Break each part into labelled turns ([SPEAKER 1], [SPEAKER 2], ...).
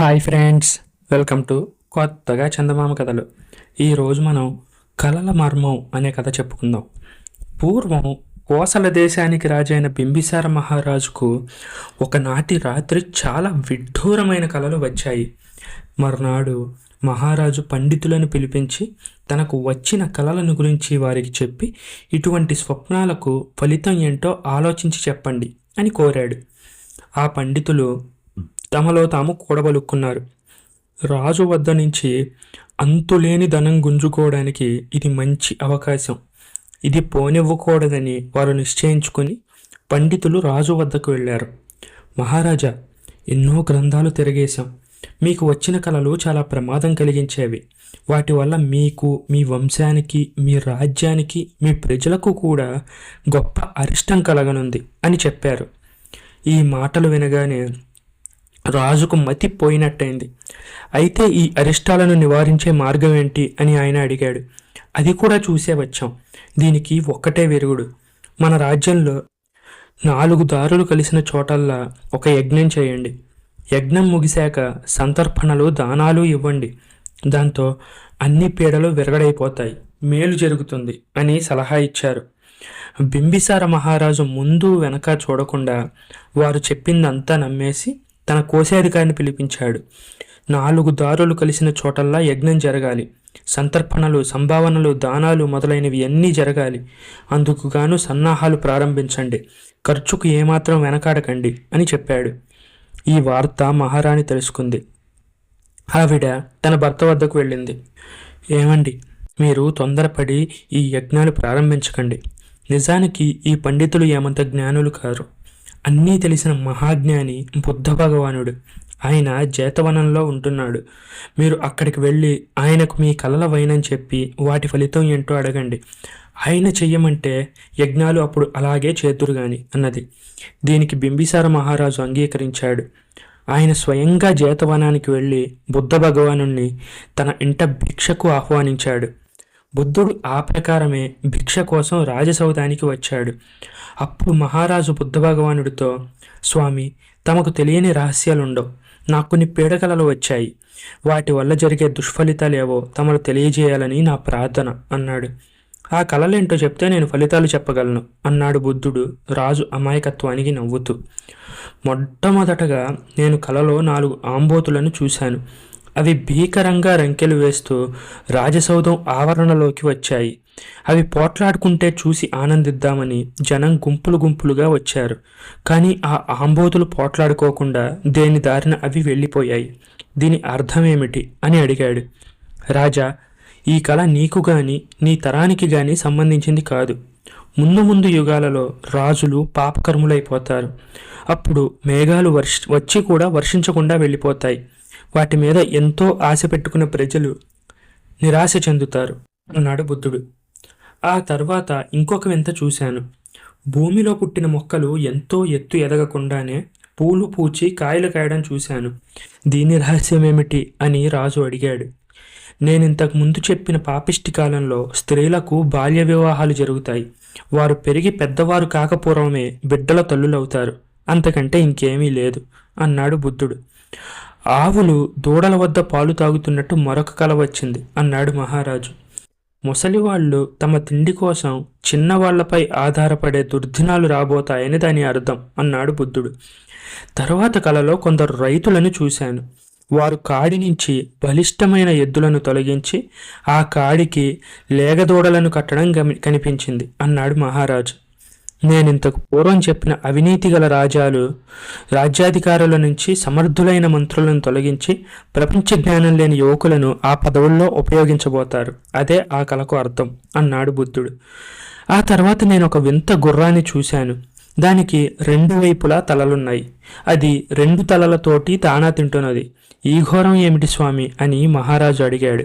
[SPEAKER 1] Hi friends welcome to కొత్తగా చందమామ కథలు. ఈరోజు మనం కలల మర్మం అనే కథ చెప్పుకుందాం. పూర్వం కోసల దేశానికి రాజైన బింబిసార మహారాజుకు ఒకనాటి రాత్రి చాలా విడ్డూరమైన కళలు వచ్చాయి. మరునాడు మహారాజు పండితులను పిలిపించి తనకు వచ్చిన కళలను గురించి వారికి చెప్పి ఇటువంటి స్వప్నాలకు ఫలితం ఏంటో ఆలోచించి చెప్పండి అని కోరాడు. ఆ పండితులు తమలో తాము కూడబలుక్కున్నారు. రాజు వద్ద నుంచి అంతులేని ధనం గుంజుకోవడానికి ఇది మంచి అవకాశం. ఇది పోనివ్వకూడదని వారు నిశ్చయించుకొని పండితులు రాజు వద్దకు వెళ్ళారు. మహారాజా ఎన్నో గ్రంథాలు తిరగేశాం. మీకు వచ్చిన కళలు చాలా ప్రమాదం కలిగించేవి. వాటి వల్ల మీకు మీ వంశానికి మీ రాజ్యానికి మీ ప్రజలకు కూడా గొప్ప అరిష్టం కలగనుంది అని చెప్పారు. ఈ మాటలు వినగానే రాజుకు మతి పోయినట్టయింది. అయితే ఈ అరిష్టాలను నివారించే మార్గం ఏంటి అని ఆయన అడిగాడు. అది కూడా చూసే వచ్చాం. దీనికి ఒక్కటే వెరుగుడు. మన రాజ్యంలో నాలుగు దారులు కలిసిన చోటల్లా ఒక యజ్ఞం చేయండి. యజ్ఞం ముగిశాక సంతర్పణలు దానాలు ఇవ్వండి. దాంతో అన్ని పీడలు విరగడైపోతాయి. మేలు జరుగుతుంది అని సలహా ఇచ్చారు. బింబిసార మహారాజు ముందు వెనక చూడకుండా వారు చెప్పిందంతా నమ్మేసి తన కోశాధికారిని పిలిపించాడు. నాలుగు దారులు కలిసిన చోటల్లా యజ్ఞం జరగాలి. సంతర్పణలు సంభావనలు దానాలు మొదలైనవి అన్నీ జరగాలి. అందుకు గాను సన్నాహాలు ప్రారంభించండి. ఖర్చుకు ఏమాత్రం వెనకాడకండి అని చెప్పాడు. ఈ వార్త మహారాణి తెలుసుకుంది. ఆవిడ తన భర్త వద్దకు వెళ్ళింది. ఏమండి మీరు తొందరపడి ఈ యజ్ఞాలు ప్రారంభించకండి. నిజానికి ఈ పండితులు ఏమంత జ్ఞానులు కారు. అన్నీ తెలిసిన మహాజ్ఞాని బుద్ధ భగవానుడు ఆయన జేతవనంలో ఉంటున్నాడు. మీరు అక్కడికి వెళ్ళి ఆయనకు మీ కలల వైనని చెప్పి వాటి ఫలితం ఏంటో అడగండి. ఆయన చెయ్యమంటే యజ్ఞాలు అప్పుడు అలాగే చేతురు గాని అన్నది. దీనికి బింబిసార మహారాజు అంగీకరించాడు. ఆయన స్వయంగా జేతవనానికి వెళ్ళి బుద్ధ భగవాను తన ఇంట భిక్షకు ఆహ్వానించాడు. బుద్ధుడు ఆ ప్రకారమే భిక్ష కోసం రాజసౌధానికి వచ్చాడు. అప్పుడు మహారాజు బుద్ధ భగవానుడితో స్వామి తమకు తెలియని రహస్యాలుండవు. నాకు కొన్ని పీడకలలు వచ్చాయి. వాటి వల్ల జరిగే దుష్ఫలితాలేవో తమరు తెలియజేయాలని నా ప్రార్థన అన్నాడు. ఆ కళలేంటో చెప్తే నేను ఫలితాలు చెప్పగలను అన్నాడు బుద్ధుడు రాజు అమాయకత్వానికి నవ్వుతూ. మొట్టమొదటగా నేను కలలో నాలుగు ఆంబోతులను చూశాను. అవి భీకరంగా రంకెలు వేస్తూ రాజసౌధం ఆవరణలోకి వచ్చాయి. అవి పోట్లాడుకుంటే చూసి ఆనందిద్దామని జనం గుంపులు గుంపులుగా వచ్చారు. కానీ ఆ ఆంబోతులు పోట్లాడుకోకుండా దేని దారిన అవి వెళ్ళిపోయాయి. దీని అర్థమేమిటి అని అడిగాడు. రాజా ఈ కళ నీకు గాని నీ తరానికి గాని సంబంధించింది కాదు. ముందు ముందు యుగాలలో రాజులు పాపకర్ములైపోతారు. అప్పుడు మేఘాలు వర్ష వచ్చి కూడా వర్షించకుండా వెళ్ళిపోతాయి. వాటి మీద ఎంతో ఆశ పెట్టుకున్న ప్రజలు నిరాశ చెందుతారు. అన్నాడు బుద్ధుడు. ఆ తర్వాత ఇంకొక వింత చూశాను. భూమిలో పుట్టిన మొక్కలు ఎంతో ఎత్తు ఎదగకుండానే పూలు పూచి కాయలు కాయడం చూశాను. దీని రహస్యమేమిటి అని రాజు అడిగాడు. నేను ఇంతకు ముందు చెప్పిన పాపిష్టి కాలంలో స్త్రీలకు బాల్య వివాహాలు జరుగుతాయి. వారు పెరిగి పెద్దవారు కాకపూర్వమే బిడ్డల తల్లులవుతారు. అంతకంటే ఇంకేమీ లేదు అన్నాడు బుద్ధుడు. ఆవులు దూడల వద్ద పాలు తాగుతున్నట్టు మరొక కల వచ్చింది అన్నాడు మహారాజు. ముసలివాళ్ళు తమ తిండి కోసం చిన్నవాళ్ళపై ఆధారపడే దుర్దినాలు రాబోతాయని దాని అర్థం అన్నాడు బుద్ధుడు. తర్వాత కలలో కొందరు రైతులను చూశాను. వారు కాడి నుంచి బలిష్టమైన ఎద్దులను తొలగించి ఆ కాడికి లేగదూడలను కట్టడం గమి కనిపించింది అన్నాడు మహారాజు. నేను ఇంతకు పూర్వం చెప్పిన అవినీతి గల రాజాలు రాజ్యాధికారుల నుంచి సమర్థులైన మంత్రులను తొలగించి ప్రపంచ జ్ఞానం లేని యువకులను ఆ పదవుల్లో ఉపయోగించబోతారు. అదే ఆ కళకు అర్థం అన్నాడు బుద్ధుడు. ఆ తర్వాత నేను ఒక వింత గుర్రాన్ని చూశాను. దానికి రెండు వైపులా తలలున్నాయి. అది రెండు తలలతోటి తానా తింటున్నది. ఈ ఘోరం ఏమిటి స్వామి అని మహారాజు అడిగాడు.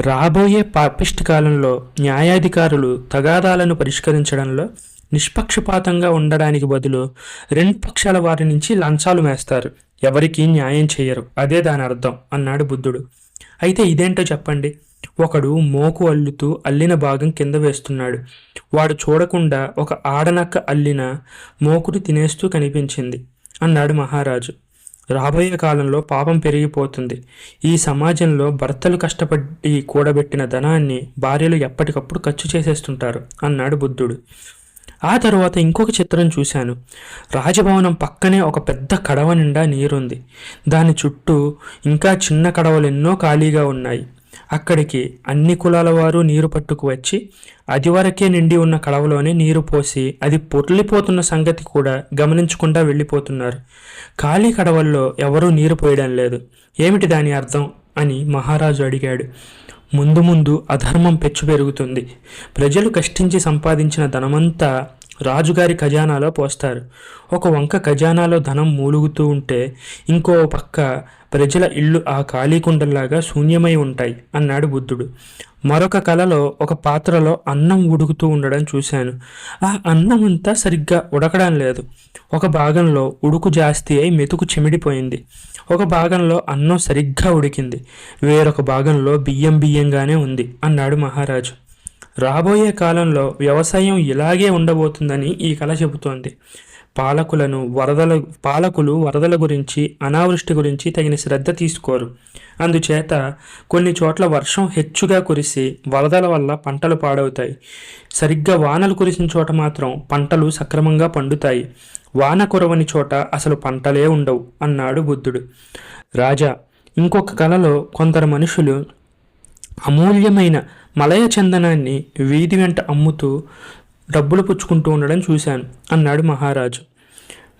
[SPEAKER 1] రాబోయే పాపిష్టి కాలంలో న్యాయాధికారులు తగాదాలను పరిష్కరించడంలో నిష్పక్షపాతంగా ఉండడానికి బదులు రెండు పక్షాల వారి నుంచి లంచాలు వేస్తారు ఎవరికి న్యాయం చేయరు. అదే దాని అర్థం అన్నాడు బుద్ధుడు. అయితే ఇదేంటో చెప్పండి. ఒకడు మోకు అల్లుతూ అల్లిన భాగం కింద వేస్తున్నాడు. వాడు చూడకుండా ఒక ఆడనక్క అల్లిన మోకుడు తినేస్తూ కనిపించింది అన్నాడు మహారాజు. రాబోయే కాలంలో పాపం పెరిగిపోతుంది. ఈ సమాజంలో భర్తలు కష్టపడి కూడబెట్టిన ధనాన్ని భార్యలు ఎప్పటికప్పుడు ఖర్చు చేసేస్తుంటారు అన్నాడు బుద్ధుడు. ఆ తర్వాత ఇంకొక చిత్రం చూశాను. రాజభవనం పక్కనే ఒక పెద్ద కడవ నిండా నీరుంది. దాని చుట్టూ ఇంకా చిన్న కడవలు ఎన్నో ఖాళీగా ఉన్నాయి. అక్కడికి అన్ని కులాల వారు నీరు పట్టుకు వచ్చి అది వరకే నిండి ఉన్న కడవలోనే నీరు పోసి అది పొర్లిపోతున్న సంగతి కూడా గమనించకుండా వెళ్ళిపోతున్నారు. ఖాళీ కడవల్లో ఎవరూ నీరు పోయడం లేదు. ఏమిటి దాని అర్థం? అని మహారాజు అడిగాడు. ముందు ముందు అధర్మం పెచ్చు పెరుగుతుంది. ప్రజలు కష్టించి సంపాదించిన ధనమంతా రాజుగారి ఖజానాలో పోస్తారు. ఒక వంక ఖజానాలో ధనం మూలుగుతూ ఉంటే ఇంకో పక్క ప్రజల ఇళ్ళు ఆ ఖాళీకుండల్లాగా శూన్యమై ఉంటాయి అన్నాడు బుద్ధుడు. మరొక కలలో ఒక పాత్రలో అన్నం ఉడుకుతూ ఉండడం చూశాను. ఆ అన్నం అంతా సరిగ్గా ఉడకడం లేదు. ఒక భాగంలో ఉడుకు జాస్తి అయి మెతుకు చెమిడిపోయింది. ఒక భాగంలో అన్నం సరిగ్గా ఉడికింది. వేరొక భాగంలో బియ్యం బియ్యంగానే ఉంది అన్నాడు మహారాజు. రాబోయే కాలంలో వ్యవసాయం ఇలాగే ఉండబోతుందని ఈ కళ చెబుతోంది. పాలకులను వరదల పాలకులు వరదల గురించి అనావృష్టి గురించి తగిన శ్రద్ధ తీసుకోరు. అందుచేత కొన్ని చోట్ల వర్షం హెచ్చుగా కురిసి వరదల వల్ల పంటలు పాడవుతాయి. సరిగ్గా వానలు కురిసిన చోట మాత్రం పంటలు సక్రమంగా పండుతాయి. వాన కురవని చోట అసలు పంటలే ఉండవు అన్నాడు బుద్ధుడు. రాజా ఇంకొక కళలో కొందరు మనుషులు అమూల్యమైన మలయ చందనాన్ని వీధి వెంట అమ్ముతూ డబ్బులు పుచ్చుకుంటూ ఉండడం చూశాను అన్నాడు మహారాజు.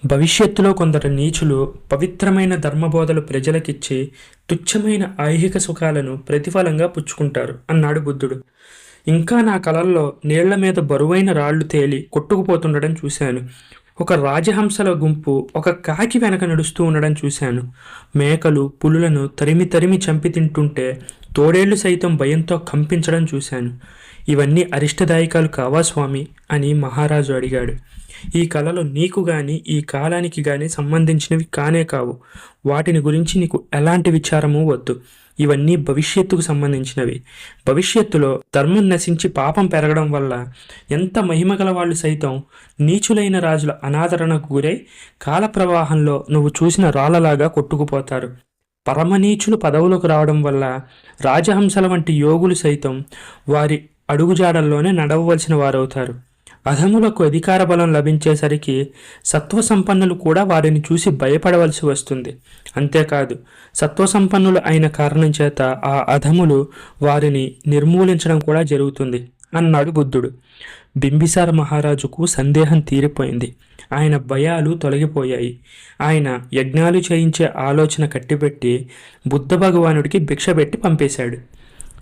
[SPEAKER 1] భవిష్యత్తులో కొందరు నీచులు పవిత్రమైన ధర్మబోధలు ప్రజలకిచ్చి తుచ్చమైన ఐహిక సుఖాలను ప్రతిఫలంగా పుచ్చుకుంటారు అన్నాడు బుద్ధుడు. ఇంకా నా కలల్లో నీళ్ళ మీద బరువైన రాళ్ళు తేలి కొట్టుకుపోతుండడం చూశాను. ఒక రాజహంసల గుంపు ఒక కాకి వెనక నడుస్తూ ఉండడం చూశాను. మేకలు పులులను తరిమి తరిమి చంపి తింటుంటే తోడేళ్ళు సైతం భయంతో కంపించడం చూశాను. ఇవన్నీ అరిష్టదాయకాలు కావా స్వామి? అని మహారాజు అడిగాడు. ఈ కళలు నీకు గాని ఈ కాలానికి గాని సంబంధించినవి కానే కావు. వాటిని గురించి నీకు ఎలాంటి విచారము వద్దు. ఇవన్నీ భవిష్యత్తుకు సంబంధించినవి. భవిష్యత్తులో ధర్మం నశించి పాపం పెరగడం వల్ల ఎంత మహిమగల వాళ్ళు సైతం నీచులైన రాజుల అనాదరణకు గురై కాల ప్రవాహంలో నువ్వు చూసిన రాళ్ళలాగా కొట్టుకుపోతారు. పరమనీచులు పదవులకు రావడం వల్ల రాజహంసల వంటి యోగులు సైతం వారి అడుగుజాడల్లోనే నడవవలసిన వారవుతారు. అధములకు అధికార బలం లభించేసరికి సత్వసంపన్నులు కూడా వారిని చూసి భయపడవలసి వస్తుంది. అంతేకాదు సత్వసంపన్నులు అయిన కారణం చేత ఆ అధములు వారిని నిర్మూలించడం కూడా జరుగుతుంది అన్నాడు బుద్ధుడు. బింబిసార మహారాజుకు సందేహం తీరిపోయింది. ఆయన భయాలు తొలగిపోయాయి. ఆయన యజ్ఞాలు చేయించే ఆలోచన కట్టిపెట్టి బుద్ధ భగవానుడికి భిక్ష పెట్టి పంపేశాడు.